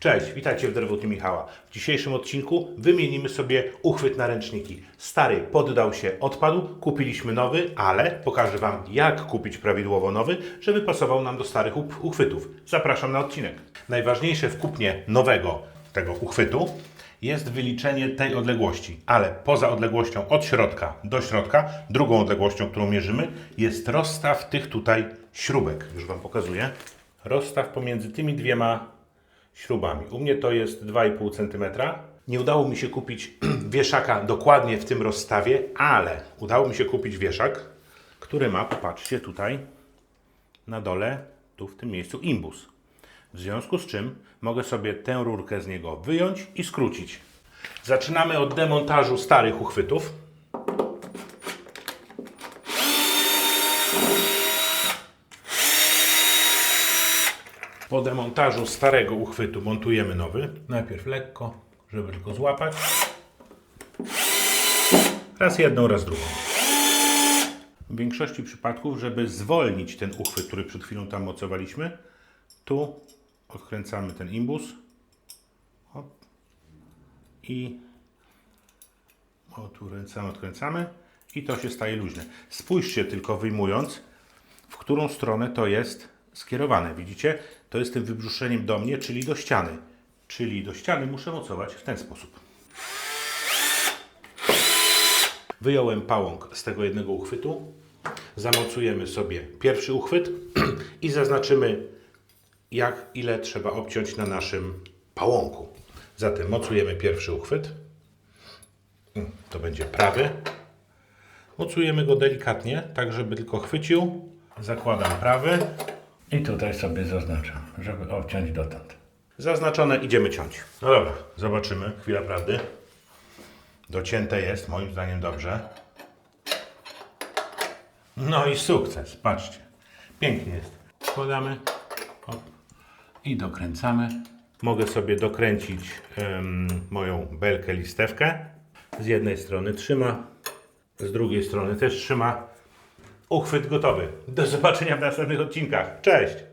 Cześć, witajcie w Drewutni Michała. W dzisiejszym odcinku wymienimy sobie uchwyt na ręczniki. Stary poddał się, odpadł, kupiliśmy nowy, ale pokażę Wam jak kupić prawidłowo nowy, żeby pasował nam do starych uchwytów. Zapraszam na odcinek. Najważniejsze w kupnie nowego tego uchwytu jest wyliczenie tej odległości, ale poza odległością od środka do środka, drugą odległością, którą mierzymy, jest rozstaw tych tutaj śrubek. Już Wam pokazuję. Rozstaw pomiędzy tymi dwiema śrubami. U mnie to jest 2,5 cm. Nie udało mi się kupić wieszaka dokładnie w tym rozstawie, ale udało mi się kupić wieszak, który ma, popatrzcie tutaj, na dole, tu w tym miejscu imbus. W związku z czym mogę sobie tę rurkę z niego wyjąć i skrócić. Zaczynamy od demontażu starych uchwytów. Po demontażu starego uchwytu montujemy nowy. Najpierw lekko, żeby tylko złapać. Raz jedną, raz drugą. W większości przypadków, żeby zwolnić ten uchwyt, który przed chwilą tam mocowaliśmy, tu odkręcamy ten imbus. Hop. I o, tu ręcami odkręcamy i to się staje luźne. Spójrzcie tylko wyjmując, w którą stronę to jest skierowane. Widzicie? To jest tym wybrzuszeniem do mnie, czyli do ściany. Czyli do ściany muszę mocować w ten sposób. Wyjąłem pałąk z tego jednego uchwytu. Zamocujemy sobie pierwszy uchwyt i zaznaczymy, jak ile trzeba obciąć na naszym pałąku. Zatem mocujemy pierwszy uchwyt. Mm, To będzie prawy. Mocujemy go delikatnie, tak żeby tylko chwycił. Zakładam prawy. I tutaj sobie zaznaczam, żeby obciąć dotąd. Zaznaczone, idziemy ciąć. No dobra, zobaczymy. Chwila prawdy. Docięte jest, moim zdaniem dobrze. No i sukces, patrzcie. Pięknie jest. Wkładamy. Hop. I dokręcamy. Mogę sobie dokręcić moją belkę listewkę. Z jednej strony trzyma, z drugiej strony też trzyma. Uchwyt gotowy. Do zobaczenia w następnych odcinkach. Cześć!